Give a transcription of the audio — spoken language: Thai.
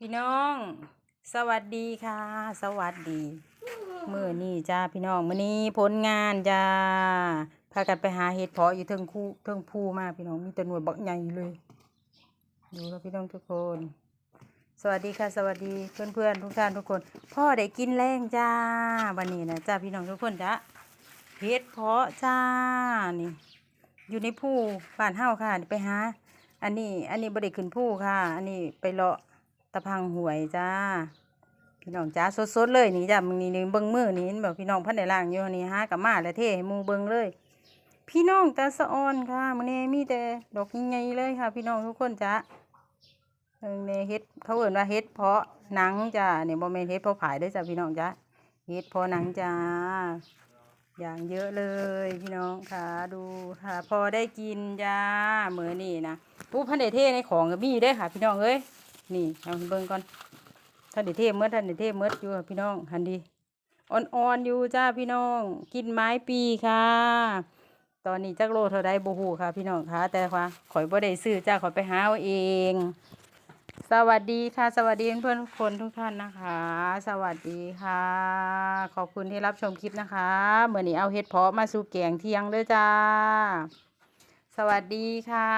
พี่น้อง สวัสดีค่ะ สวัสดีมื่อนี้จ้าพี่น้องมื่อนี้ผลงานจ้าพากันไปหาเห็ดเพาะอยู่เทิงคู่เทิงภูมากพี่น้องมีแตัวหน่วยบักใหญ่เลยดูแล้วพี่น้องทุกคน สวัสดีค่ะ สวัสดีเพื่อนเพื่อนทุกท่านทุกคน พ่อได้กินแรงจ้าวันนี้นะจ้าพี่น้องทุกคนจ้าเห็ดเพาะจ้านี่ อยู่ในภูบ้านเฮาค่ะไปหา อันนี้อันนี้บริขึ้นภูค่ะ อันนี้ไปเลาะ ตะพังหวยจ้า พี่น้องจ้าสดๆเลยนี่จ้ามึงนี่เบิ้งมือนี่แบบพี่น้องพันในล่างอยู่นี่ฮะกับมาแล้วเท่ให้มูเบิ้งเลย พี่น้องตาสะออนค่ะมันนี้มีแต่ดอกใหญ่ๆเลยค่ะ พี่น้องทุกคนจ้าเออในเฮ็ดเขาเอ่นว่าเฮ็ดเพาะหนังจ้าเนี่ยบ่แม่นเฮ็ดเพาะผายเด้วยจ้าพี่น้องจ้าเฮ็ดเพาะหนังจ้าอย่างเยอะเลยพี่น้องค่ะดูค่ะ พอได้กินจ้าเหมือนนี่นะปุ๊บพันเดเทในของก็มีอยู่เด้ค่ะ พี่น้องเอ้ย นี่เอาเบิ่งก่อนท่านเดเทเมื่อท่านเดเทเมื่ออยู่ค่ะพี่น้องหันดีอ่อนๆอยู่จ้าพี่น้อง กินไม้ปีค่ะ ตอนนี้จักโลเท่าใดบ่ฮู้ค่ะ พี่น้องค่ะ แต่ว่าข่อยบ่ได้ซื้อจ้าข่อยไปหาเอาเอง สวัสดีค่ะ สวัสดีเพื่อนคนทุกท่านนะคะ สวัสดีค่ะ ขอบคุณที่รับชมคลิปนะคะเหมือนี้เอาเห็ดเพาะมาสู่แกงเที่ยงเลยจ้า สวัสดีค่ะ